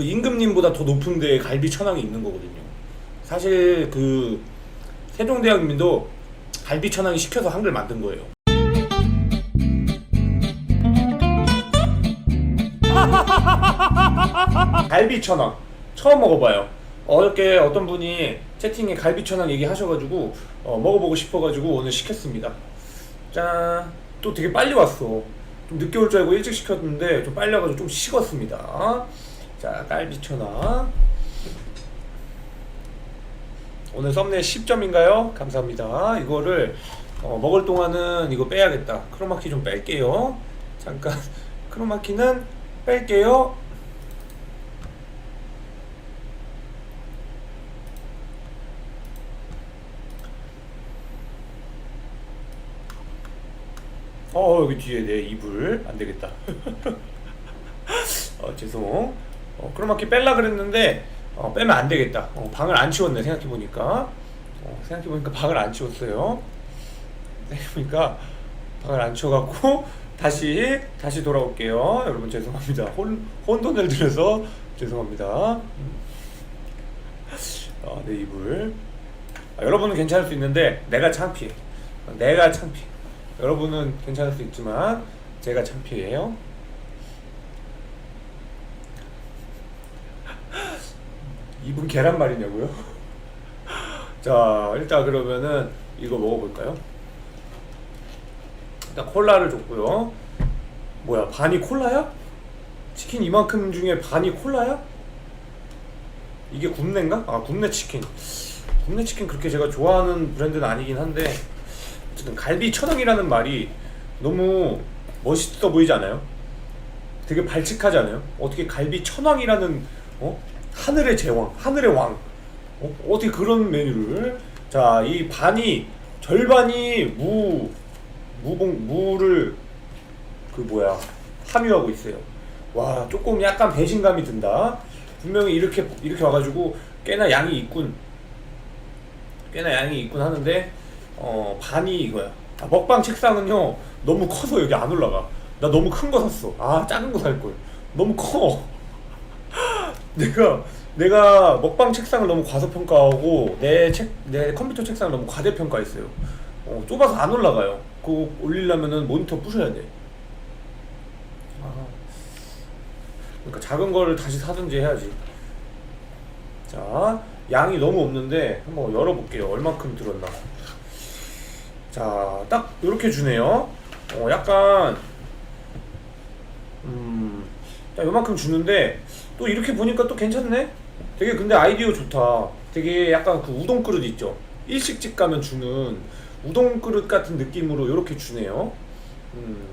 그 임금님보다 더 높은데 갈비 천왕이 있는 거거든요. 사실 그 세종대왕님도 갈비 천왕이 시켜서 한글 만든 거예요. 갈비 천왕 처음 먹어봐요. 어저께 어떤 분이 채팅에 갈비 천왕 얘기하셔가지고 어, 먹어보고 싶어가지고 오늘 시켰습니다. 짠. 또 되게 빨리 왔어. 좀 늦게 올 줄 알고 일찍 시켰는데 좀 빨리 와가지고 좀 식었습니다. 자, 천왕. 오늘 썸네일 10점인가요? 감사합니다. 이거를 어, 먹을 동안은 이거 빼야겠다. 크로마키 좀 뺄게요. 잠깐 크로마키는 뺄게요. 어 여기 뒤에 내 이불 안 되겠다. 어 죄송. 어, 크로마키 뺄라 그랬는데 어, 빼면 안 되겠다. 어, 방을 안 치웠네 생각해 보니까. 어, 생각해 보니까 방을 안 치웠어요. 보니까 방을 안 치워갖고 다시 다시 돌아올게요. 여러분 죄송합니다. 혼 혼돈을 들여서 죄송합니다. 음. 어, 내 이불. 아, 여러분은 괜찮을 수 있는데 내가 창피해. 어, 내가 창피해. 여러분은 괜찮을 수 있지만 제가 창피해요. 이분 계란말이냐고요? 자 일단 그러면은 이거 먹어볼까요? 일단 콜라를 줬고요. 뭐야 반이 콜라야? 치킨 이만큼 중에 반이 콜라야? 이게 굽네인가? 아 굽네 치킨. 굽네 치킨 그렇게 제가 좋아하는 브랜드는 아니긴 한데 어쨌든 갈비 천왕이라는 말이 너무 멋있어 보이지 않아요? 되게 발칙하지 않아요? 어떻게 갈비 천왕이라는 어? 하늘의 제왕, 하늘의 왕 어? 어떻게 그런 메뉴를 자 이 반이 절반이 무 무봉 무를 그 뭐야 함유하고 있어요. 와 조금 약간 배신감이 든다. 분명히 이렇게 이렇게 와가지고 꽤나 양이 있군. 꽤나 양이 있군 하는데 어 반이 이거야. 아, 먹방 책상은요 너무 커서 여기 안 올라가. 나 너무 큰 거 샀어. 아 작은 거 살 걸. 너무 커. 내가 내가 먹방 책상을 너무 과소평가하고 내 책 내 컴퓨터 책상을 너무 과대평가했어요. 어, 좁아서 안 올라가요. 그거 올리려면은 모니터 부셔야 돼. 아, 그러니까 작은 거를 다시 사든지 해야지. 자, 양이 너무 없는데 한번 열어볼게요. 얼만큼 들었나. 자, 딱 이렇게 주네요. 어, 약간 음, 자, 요만큼 주는데 또 이렇게 보니까 또 괜찮네. 되게 근데 아이디어 좋다. 되게 약간 그 우동 그릇 있죠. 일식집 가면 주는 우동 그릇 같은 느낌으로 이렇게 주네요. 음,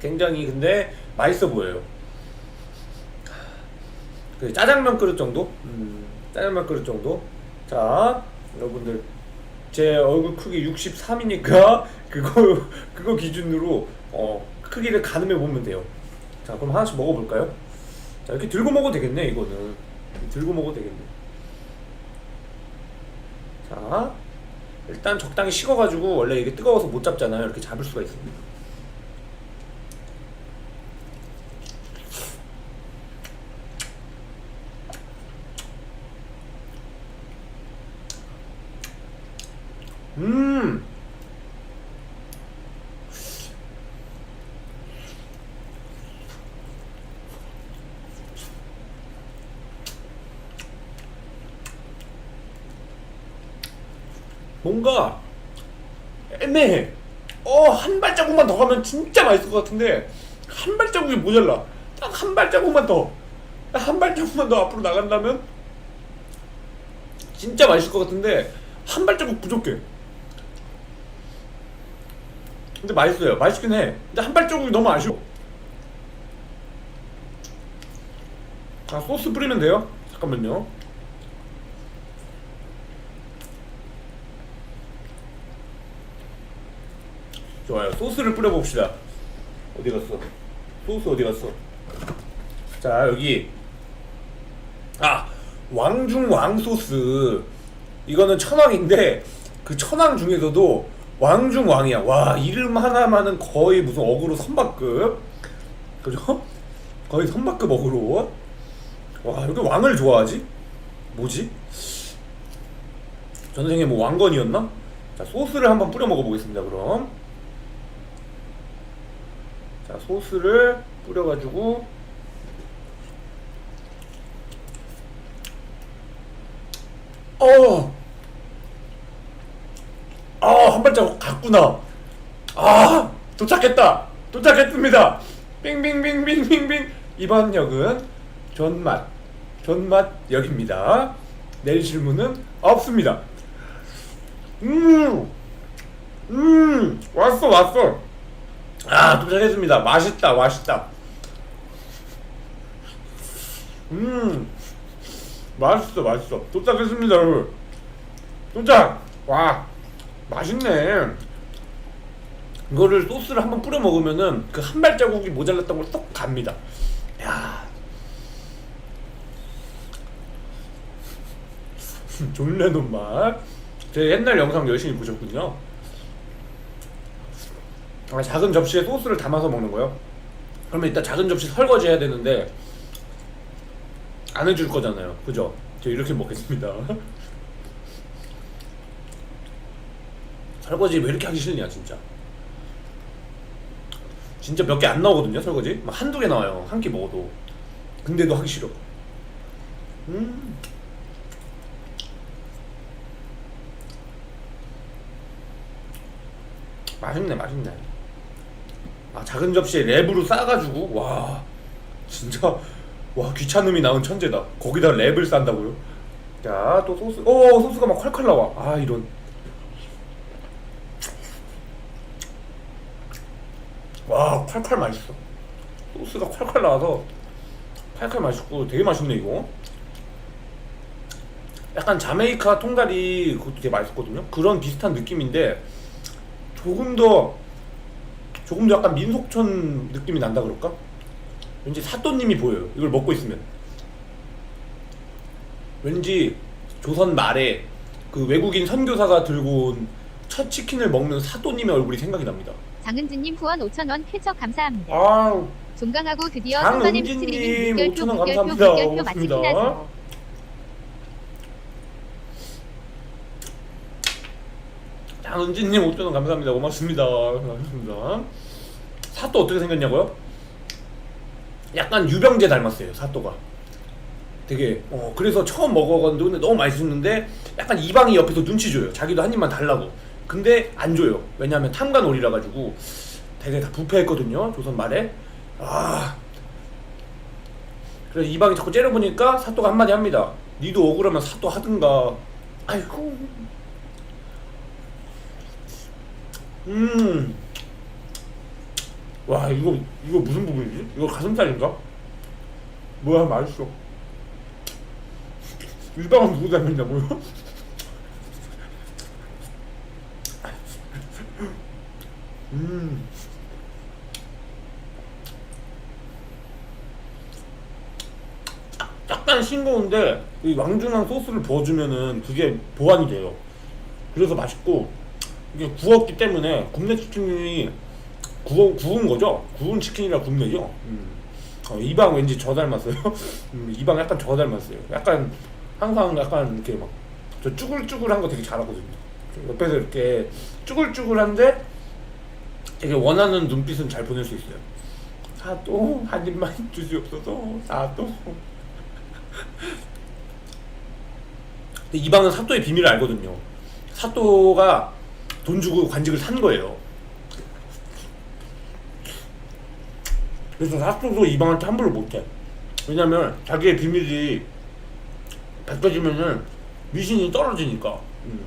굉장히 근데 맛있어 보여요. 그 짜장면 그릇 정도? 음, 짜장면 그릇 정도? 자, 여러분들 제 얼굴 크기 63이니까 그거 그거 기준으로 어, 크기를 가늠해 보면 돼요. 자, 그럼 하나씩 먹어볼까요? 자, 이렇게 들고 먹어도 되겠네, 이거는. 들고 먹어도 되겠네. 자, 일단 적당히 식어가지고 원래 이게 뜨거워서 못 잡잖아요. 이렇게 잡을 수가 있습니다. 음, 뭔가 애매해. 어, 한 발자국만 더 가면 진짜 맛있을 것 같은데, 한 발자국이 모자라. 딱 한 발자국만 더. 딱한 발자국만 더 앞으로 나간다면, 진짜 맛있을 것 같은데, 한 발자국 부족해. 근데 맛있어요. 맛있긴 해. 근데 한 발자국이 너무 아쉬워. 아, 소스 뿌리면 돼요? 잠깐만요. 좋아요. 소스를 뿌려봅시다. 어디 갔어? 소스 어디 갔어? 자, 여기. 아, 왕중왕 소스. 이거는 천왕인데, 그 천왕 중에서도 왕중왕이야. 와, 이름 하나만은 거의 무슨 어그로 선박급. 그죠? 거의 선박급 어그로. 와 여기 왕을 좋아하지? 뭐지? 전생에 뭐 왕건이었나? 자 소스를 한번 뿌려 먹어보겠습니다 그럼 자 소스를 뿌려가지고 어! 아, 한 발자국 갔구나. 아, 도착했다. 도착했습니다. 빙빙빙빙빙빙. 이번 역은 존맛, 존맛역입니다. 내리실 문은 없습니다. 음, 음, 왔어, 왔어. 아, 도착했습니다. 맛있다, 맛있다. 음, 맛있어, 맛있어. 도착했습니다, 여러분. 도착! 와, 맛있네. 이거를 소스를 한번 뿌려 먹으면은 그 한 발자국이 모자랐던 걸 쏙 갑니다. 야. 존 레논 맛. 제 옛날 영상 열심히 보셨군요. 아, 작은 접시에 소스를 담아서 먹는 거요. 그러면 이따 작은 접시 설거지 해야 되는데 안 해줄 거잖아요. 그죠? 저 이렇게 먹겠습니다. 설거지 왜 이렇게 하기 싫냐 진짜. 진짜 몇 개 안 나오거든요 설거지. 막 한두 개 나와요 한 끼 먹어도. 근데도 하기 싫어. 음. 맛있네 맛있네. 아 작은 접시에 랩으로 싸가지고 와 진짜 와 귀찮음이 나은 천재다. 거기다 랩을 싼다고요? 자 또 소스. 오 소스가 막 콸콸 나와. 아 이런. 와 콸콸 맛있어. 소스가 콸콸 나와서 콸콸 맛있고 되게 맛있네 이거. 약간 자메이카 통다리 그것도 되게 맛있거든요. 그런 비슷한 느낌인데 조금 더 조금 더 약간 민속촌 느낌이 난다 그럴까? 왠지 사또님이 보여요. 이걸 먹고 있으면. 왠지 조선 말에 그 외국인 선교사가 들고 온 첫 치킨을 먹는 사또님의 얼굴이 생각이 납니다. 장은진님 후원 5,000원 쾌척 감사합니다. 아, 종강하고 드디어 선사님 장은진님 스트리밍 물결표 5,000원 물결표 감사합니다. 물결표 맛있긴 고맙습니다. 장은진님 5천원 감사합니다. 고맙습니다. 고맙습니다. 사또 어떻게 생겼냐고요? 약간 유병재 닮았어요. 사또가. 되게 어 그래서 처음 먹어봤는데 너무 맛있었는데 약간 이방이 옆에서 눈치 줘요. 자기도 한 입만 달라고. 근데 안 줘요. 왜냐하면 탐관오리라 가지고 되게 다 부패했거든요. 조선 말에. 아. 그래서 이방이 자꾸 째려보니까 사또가 한마디 합니다. 니도 억울하면 사또 하든가. 아이고. 음. 와 이거 이거 무슨 부분이지? 이거 가슴살인가? 뭐야 맛있어. 유방은 누구 닮았냐고요? 음. 약간 싱거운데 이 왕중왕 소스를 부어주면은 그게 보완이 돼요. 그래서 맛있고 이게 구웠기 때문에 굽네 치킨이 구워, 구운 거죠? 구운 치킨이라 굽네죠? 음. 어, 이방 왠지 저 닮았어요. 음, 이방 약간 저 닮았어요. 약간 항상 약간 이렇게 막 저 쭈글쭈글한 거 되게 잘하거든요. 옆에서 이렇게 쭈글쭈글한데 되게 원하는 눈빛은 잘 보낼 수 있어요. 사또 한 입만 주시옵소서. 사또. 근데 이방은 사또의 비밀을 알거든요. 사또가 돈 주고 관직을 산 거예요. 그래서 사또도 이방한테 함부로 못해. 왜냐면 자기의 비밀이 밝혀지면은 미신이 떨어지니까. 음.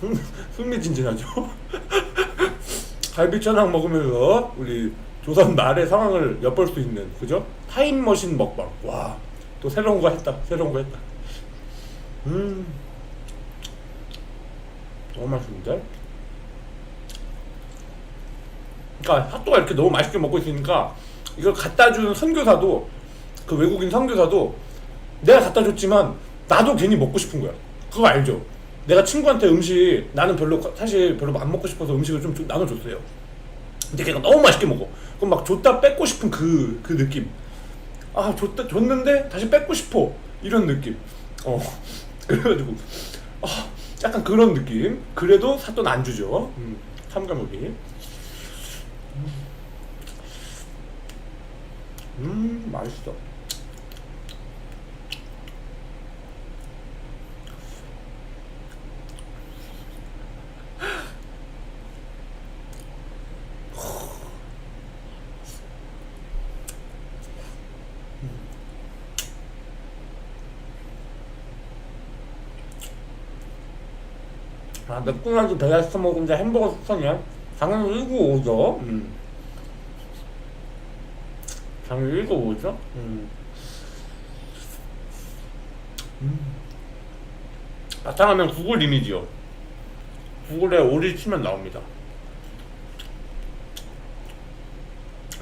흥- 흥미진진하죠. 갈비천왕 먹으면서 우리 조선 말의 상황을 엿볼 수 있는 그죠? 타임머신 먹방. 와, 또 새로운 거 했다. 새로운 거 했다. 음, 너무 맛있는데? 그러니까 핫도가 이렇게 너무 맛있게 먹고 있으니까 이걸 갖다 주는 선교사도 그 외국인 선교사도 내가 갖다 줬지만 나도 괜히 먹고 싶은 거야. 그거 알죠? 내가 친구한테 음식 나는 별로 사실 별로 안 먹고 싶어서 음식을 좀 주- 나눠줬어요. 근데 걔가 너무 맛있게 먹어. 그럼 막 줬다 뺏고 싶은 그, 그 느낌. 아, 줬다, 줬는데 다시 뺏고 싶어. 이런 느낌. 어. 그래가지고, 아, 약간 그런 느낌. 그래도 사또는 안 주죠. 음, 참가목이. 음. 음, 맛있어. 아, 맥도날드 베가스 먹은데 햄버거 숙성이야? 당연히 195죠. 음. 당연히 195죠. 음. 음. 나타나면 구글 이미지요. 구글에 오리 치면 나옵니다.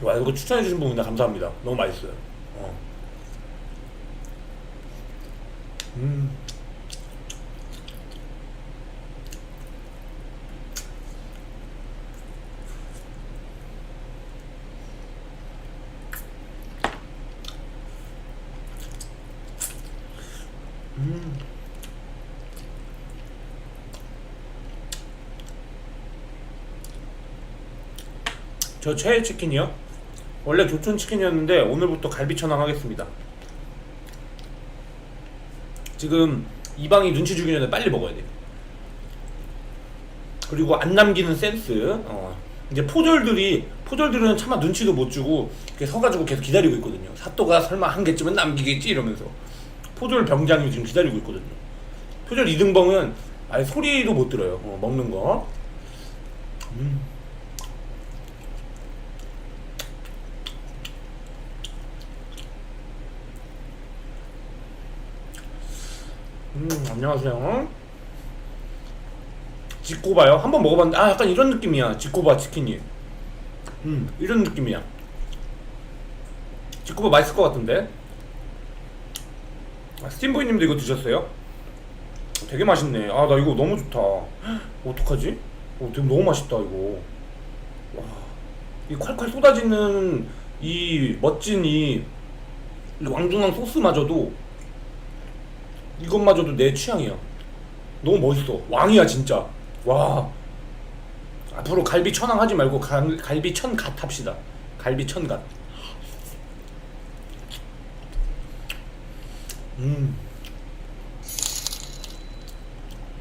와, 이거 추천해주신 분인데 감사합니다. 너무 맛있어요. 어. 음. 저 최애 치킨이요? 원래 조촌 치킨이었는데 오늘부터 갈비 천왕 하겠습니다. 지금 이방이 눈치 주기 전에 빨리 먹어야 돼요. 그리고 안 남기는 센스. 어. 이제 포졸들이 포졸들은 차마 눈치도 못 주고 이렇게 서가지고 계속 기다리고 있거든요. 사또가 설마 한 개쯤은 남기겠지 이러면서 포졸 병장이 지금 기다리고 있거든요. 포졸 이등병은 아예 소리도 못 들어요. 어, 먹는 거. 음. 음, 안녕하세요. 지코바요? 한번 먹어봤는데, 아, 약간 이런 느낌이야. 지코바 치킨이. 음, 이런 느낌이야. 지코바 맛있을 것 같은데? 아, 스팀보이님도 이거 드셨어요? 되게 맛있네. 아, 나 이거 너무 좋다. 헉, 어떡하지? 어, 되게 너무 맛있다, 이거. 와. 이 콸콸 쏟아지는 이 멋진 이, 이 왕중왕 소스마저도 이것마저도 내 취향이야. 너무 멋있어. 왕이야 진짜. 와. 앞으로 갈비 천왕 하지 말고 갈, 갈비 천갓 합시다. 갈비 천갓. 음.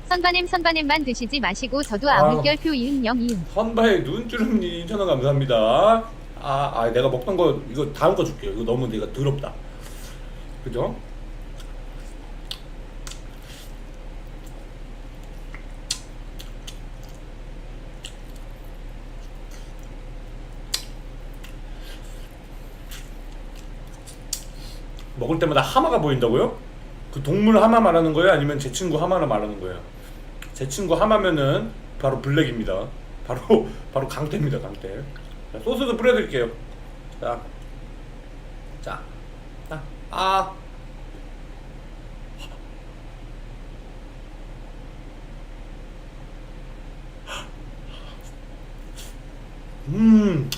선바님 선바님만 드시지 마시고 저도 아. 아물결표 이응 영 이응. 선바의 눈주름님 천원 감사합니다. 아, 아, 내가 먹던 거 이거 다음 거 줄게요. 이거 너무 내가 더럽다. 그죠? 먹을 때마다 하마가 보인다고요? 그 동물 하마 말하는 거예요? 아니면 제 친구 하마를 말하는 거예요? 제 친구 하마면은 바로 블랙입니다. 바로 바로 강태입니다, 강태. 자, 소스도 뿌려드릴게요. 자, 자, 자, 아. 음.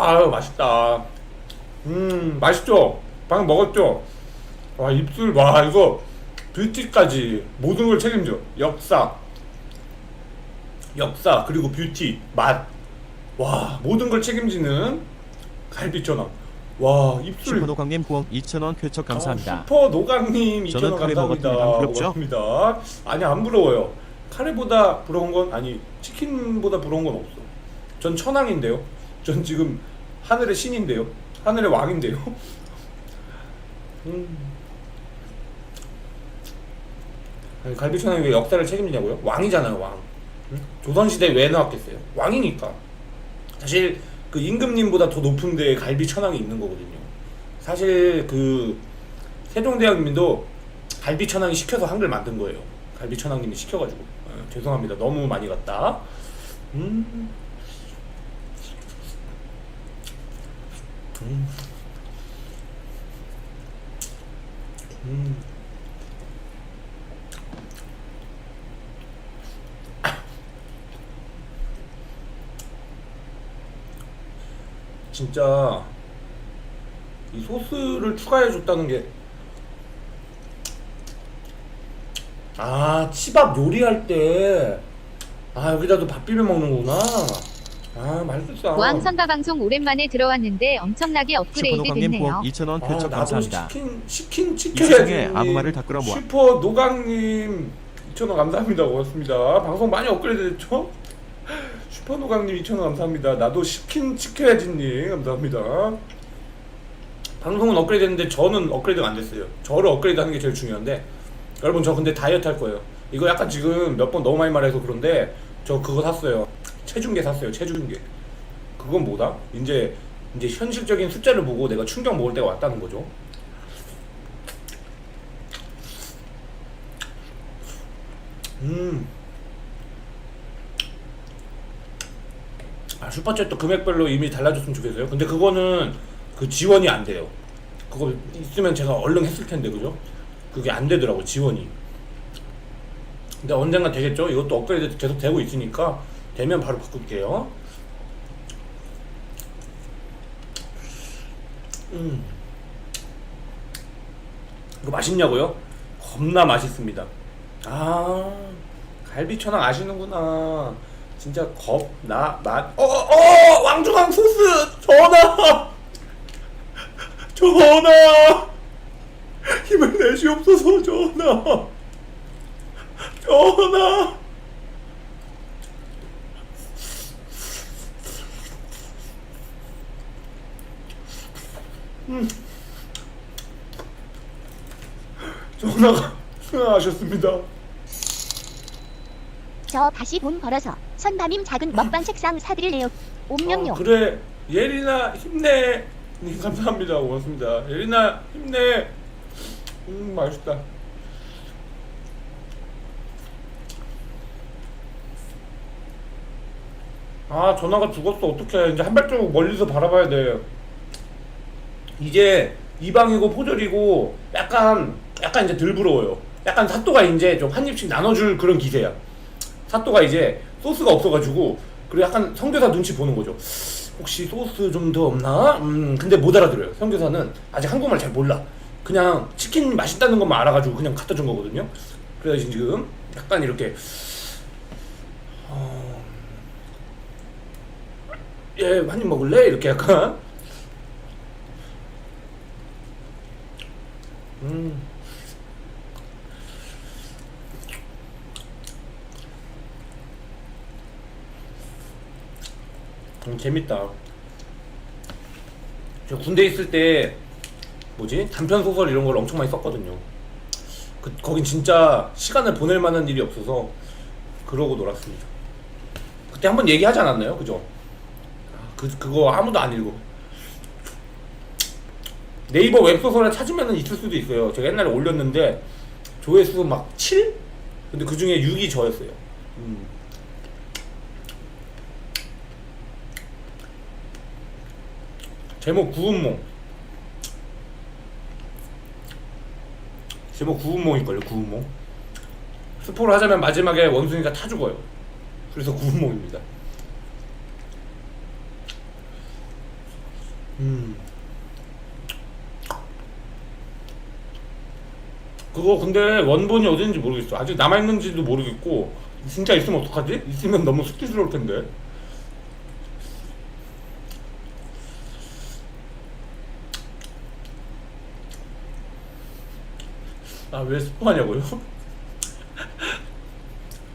아유 맛있다. 음 맛있죠? 방금 먹었죠? 와 입술 와 이거 뷰티까지 모든 걸 책임져. 역사, 역사 그리고 뷰티 맛. 와 모든 걸 책임지는 갈비천왕. 와 입술. 슈퍼노광님 후원 2,000원 쾌척 감사합니다. 아, 슈퍼 노강님 2,000원 저는 카레 감사합니다. 먹었더니 안 부럽죠? 고맙습니다. 아니 안 부러워요. 카레보다 부러운 건 아니 치킨보다 부러운 건 없어. 전 천왕인데요. 전 지금 하늘의 신인데요. 하늘의 왕인데요. 음. 아니, 갈비천왕이 왜 역사를 책임지냐고요? 왕이잖아요, 왕. 응? 조선시대 왜 나왔겠어요? 왕이니까. 사실 그 임금님보다 더 높은 데에 갈비천왕이 있는 거거든요. 사실 그 세종대왕님도 갈비천왕이 시켜서 한글 만든 거예요. 갈비천왕님이 시켜가지고 어, 죄송합니다. 너무 많이 갔다. 음. 음. 진짜 이 소스를 추가해 줬다는 게 아, 치밥 요리할 때 아, 여기다도 밥 비벼 먹는구나. 아, 맛있겠다. 왕 선바 방송 오랜만에 들어왔는데 엄청나게 업그레이드 슈퍼노강님 됐네요. 보험 2,000원 아, 나도 감사합니다. 시킨 시킨. 세상에 아무 말을 다 끌어모아. 슈퍼 노강님 2,000원 감사합니다. 고맙습니다. 방송 많이 업그레이드 됐죠? 슈퍼 노강님 2,000원 감사합니다. 나도 시킨 시켜야지님 감사합니다. 방송은 업그레이드 됐는데 저는 업그레이드가 안 됐어요. 저를 업그레이드 하는 게 제일 중요한데 여러분 저 근데 다이어트 할 거예요. 이거 약간 지금 몇 번 너무 많이 말해서 그런데 저 그거 샀어요. 체중계 샀어요. 체중계. 그건 뭐다? 이제 이제 현실적인 숫자를 보고 내가 충격 먹을 때가 왔다는 거죠. 음. 아 슈퍼챗도 금액별로 이미 달라졌으면 좋겠어요. 근데 그거는 그 지원이 안 돼요. 그거 있으면 제가 얼른 했을 텐데 그죠? 그게 안 되더라고 지원이. 근데 언젠가 되겠죠? 이것도 업그레이드 계속 되고 있으니까 되면 바로 바꿀게요. 음. 이거 맛있냐고요? 겁나 맛있습니다. 아, 갈비천왕 아시는구나. 진짜 겁나 맛. 어, 어, 왕중왕 소스 전화. 전화. 힘을 내시옵소서 전화. 전화. 전화가 전화 하셨습니다. 저 다시 돈 벌어서 선담임 작은 먹방 책상 사드릴래요. 옴뇸뇸. 어, 그래. 예린아 힘내. 네, 감사합니다. 고맙습니다. 예린아 힘내. 음 맛있다. 아 전화가 죽었어. 어떡해. 이제 한 발자국 멀리서 바라봐야 돼. 이제 이방이고 포절이고 약간 약간 이제 덜 부러워요 약간 사또가 이제 좀 한 입씩 나눠줄 그런 기세야 사또가 이제 소스가 없어가지고 그리고 약간 성교사 눈치 보는 거죠. 혹시 소스 좀 더 없나? 음 근데 못 알아들어요. 성교사는 아직 한국말 잘 몰라. 그냥 치킨 맛있다는 것만 알아가지고 그냥 갖다 준 거거든요. 그래서 지금 약간 이렇게 어... 예 한 입 먹을래? 이렇게 약간 음. 음, 재밌다. 저 군대 있을 때 뭐지 단편 소설 이런 걸 엄청 많이 썼거든요. 그 거긴 진짜 시간을 보낼 만한 일이 없어서 그러고 놀았습니다. 그때 한번 얘기하지 않았나요? 그죠? 아, 그 그거 아무도 안 읽어. 네이버 웹소설을 찾으면 있을 수도 있어요. 제가 옛날에 올렸는데 조회수 막 7? 근데 그 중에 6이 저였어요. 음. 제목 구운몽. 제목 구운몽일걸요 구운몽? 스포를 하자면 마지막에 원숭이가 타 죽어요. 그래서 구운몽입니다. 음. 그거 근데 원본이 어딘지 모르겠어. 아직 남아있는지도 모르겠고 진짜 있으면 어떡하지? 있으면 너무 수치스러울 텐데 아 왜 스포하냐고요?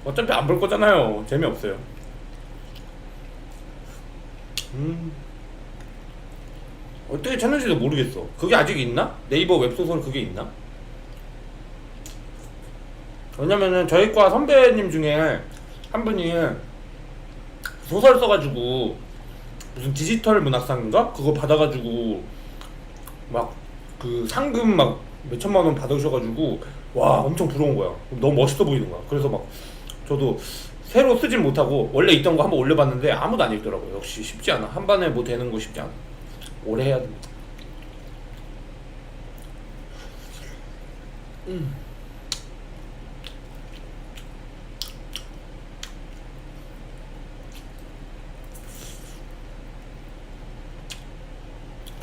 어차피 안 볼 거잖아요. 재미없어요. 음. 어떻게 찾는지도 모르겠어. 그게 아직 있나? 네이버 웹소설 그게 있나? 왜냐면은 저희 과 선배님 중에 한 분이 소설 써가지고 무슨 디지털 문학상인가? 그거 받아가지고 막 그 상금 막 몇 천만 원 받으셔가지고 와 엄청 부러운 거야 너무 멋있어 보이는 거야 그래서 막 저도 새로 쓰진 못하고 원래 있던 거 한번 올려봤는데 아무도 안 읽더라고요 역시 쉽지 않아 한 반에 뭐 되는 거 쉽지 않아 오래 해야 됩니다 음.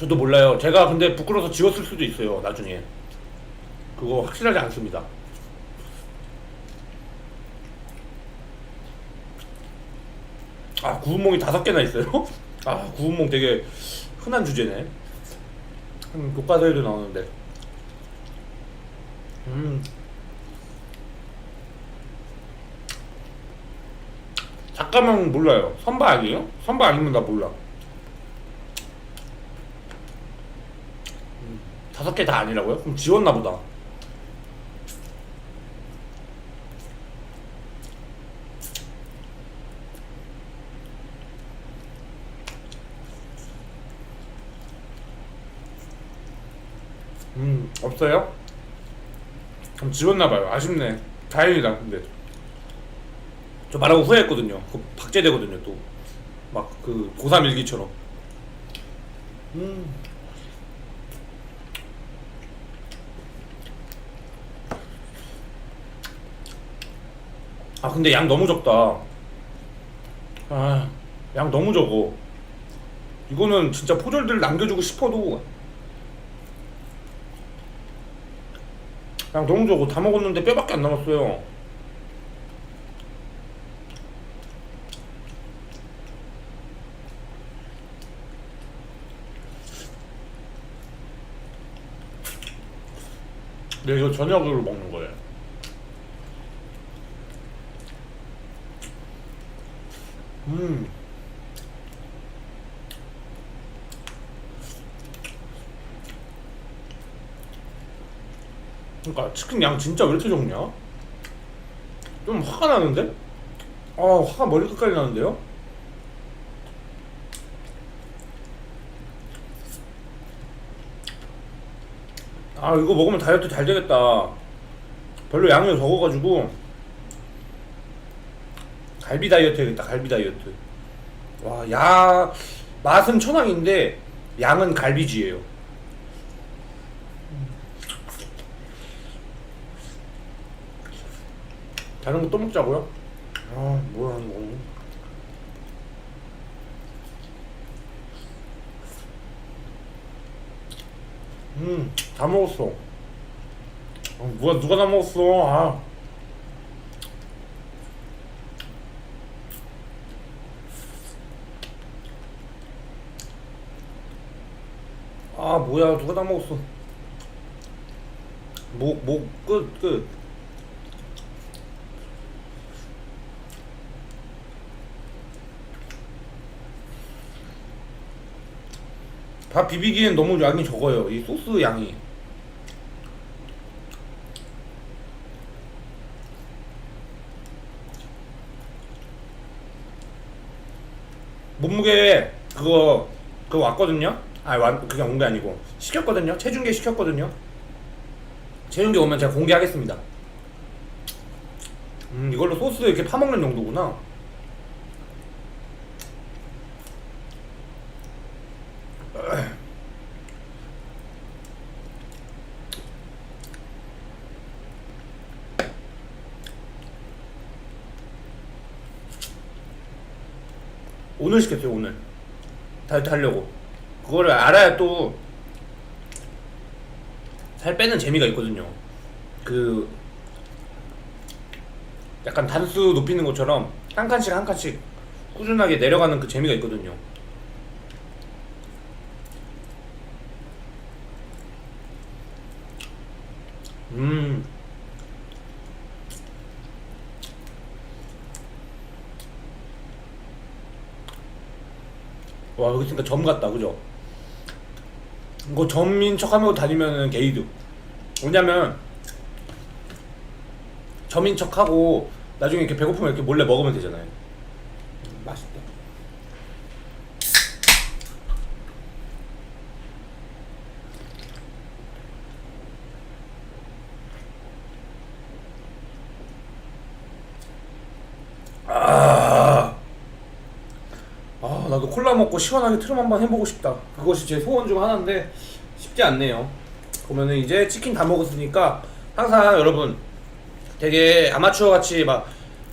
저도 몰라요. 제가 근데 부끄러워서 지웠을 수도 있어요. 나중에 그거 확실하지 않습니다. 아 구운몽이 다섯 개나 있어요? 아 구운몽 되게 흔한 주제네. 음, 교과서에도 나오는데. 음. 작가명 몰라요. 선바 아니에요? 선바 아니면 나 몰라. 음, 다섯 개 다 아니라고요? 그럼 지웠나 보다. 음 없어요? 그럼 지웠나 봐요. 아쉽네. 다행이다. 근데 저 말하고 후회했거든요. 그 박제되거든요. 또 막 그 고3 일기처럼. 음. 아 근데 양 너무 적다. 아, 양 너무 적어. 이거는 진짜 포졸들 남겨주고 싶어도 양 너무 적어. 다 먹었는데 뼈밖에 안 남았어요. 네, 이거 저녁으로 먹는 거예요. 음. 그러니까 치킨 양 진짜 왜 이렇게 적냐? 좀 화가 나는데? 아 화가 머리 끝까지 나는데요? 아 이거 먹으면 다이어트 잘 되겠다 별로 양이 적어가지고 갈비 다이어트 해야겠다 갈비 다이어트 와 야 맛은 천왕인데 양은 갈비지예요 다른 거 또 먹자고요? 아 뭐야 이거 음다 먹었어. 어, 누가 누가 다 먹었어? 아. 아 뭐야 누가 다 먹었어? 목 목 끝 끝 밥 비비기엔 너무 양이 적어요 이 소스 양이. 몸무게 그거 그거 왔거든요? 아 완, 그게 온 게 아니고. 시켰거든요? 체중계 시켰거든요? 체중계 오면 제가 공개하겠습니다. 음 이걸로 소스 이렇게 파먹는 정도구나 오늘 시켰어요 오늘. 다이어트 하려고. 그거를 알아야 또 살 빼는 재미가 있거든요. 그 약간 단수 높이는 것처럼 한 칸씩 한 칸씩 꾸준하게 내려가는 그 재미가 있거든요 음 와 여기 있으니까 점 같다 그죠? 이거 점인 척하면서 다니면은 게이드 왜냐면 점인 척하고 나중에 이렇게 배고프면 이렇게 몰래 먹으면 되잖아요. 음, 맛있다. 아 콜라 먹고 시원하게 트름 한번 해보고 싶다. 그것이 제 소원 중 하나인데 쉽지 않네요. 보면은 이제 치킨 다 먹었으니까 항상 여러분 되게 아마추어 같이 막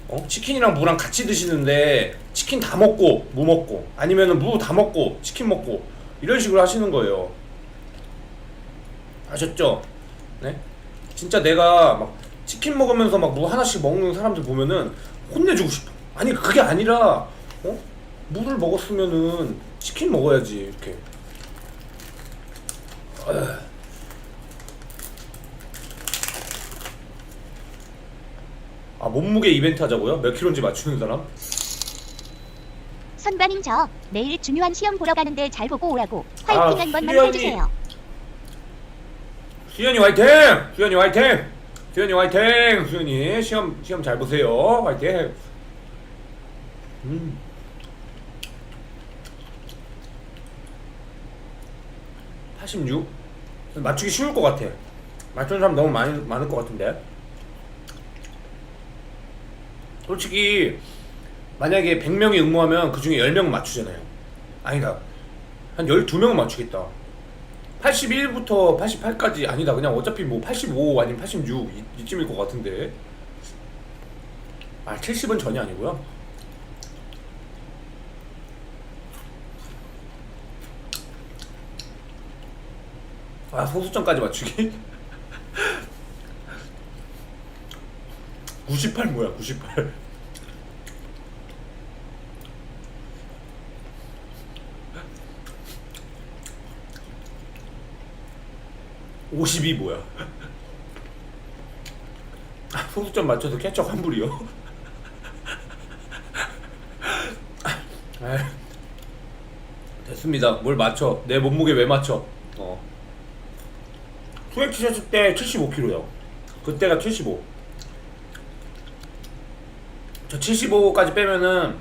어? 치킨이랑 무랑 같이 드시는데 치킨 다 먹고 무 먹고 아니면은 무 다 먹고 치킨 먹고 이런 식으로 하시는 거예요. 아셨죠? 네? 진짜 내가 막 치킨 먹으면서 막 무 하나씩 먹는 사람들 보면은 혼내주고 싶어. 아니 그게 아니라 어? 물을 먹었으면은 치킨 먹어야지 이렇게. 아 몸무게 이벤트 하자고요? 몇 킬로인지 맞추는 사람? 선반님 저 내일 중요한 시험 보러 가는데 잘 보고 오라고 아, 화이팅 한 번만 수련이- 해주세요. 수현이 화이팅! 수현이 화이팅! 수현이 화이팅! 수현이 시험 시험 잘 보세요. 화이팅! 음. (86) 맞추기 쉬울 것 같아 맞추는 사람 너무 많이 많을 것 같은데. 솔직히 만약에 100명이 응모하면 그 중에 10명은 맞추잖아요. 아니다. 한 12명은 맞추겠다. 81부터 88까지 아니다. 그냥 어차피 뭐 85 아니면 86 이, 이쯤일 것 같은데. 아 70은 전혀 아니고요 아 소수점까지 맞추기 98 뭐야 98 52 뭐야? 아, 소수점 맞춰서 케첩 환불이요. 아, 됐습니다. 뭘 맞춰? 내 몸무게 왜 맞춰? 어. 수액 티셔츠 때 75kg요. 그때가 75. 저 75까지 빼면은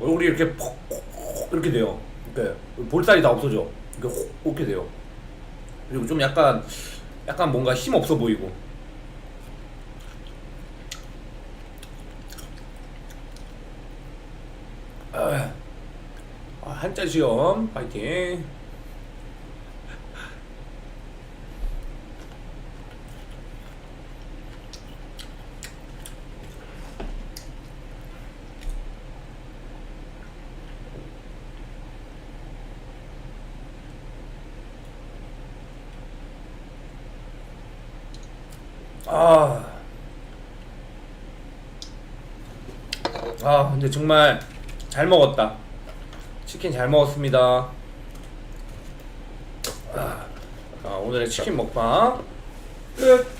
얼굴이 이렇게 퍽 이렇게 돼요. 이렇게 볼살이 다 없어져. 이렇게 혹 이렇게 돼요. 그리고 좀 약간 약간 뭔가 힘 없어 보이고. 아, 아, 한자 시험 파이팅. 아. 아, 근데 정말 잘 먹었다. 치킨 잘 먹었습니다. 아, 자, 오늘의 치킨 먹방 끝.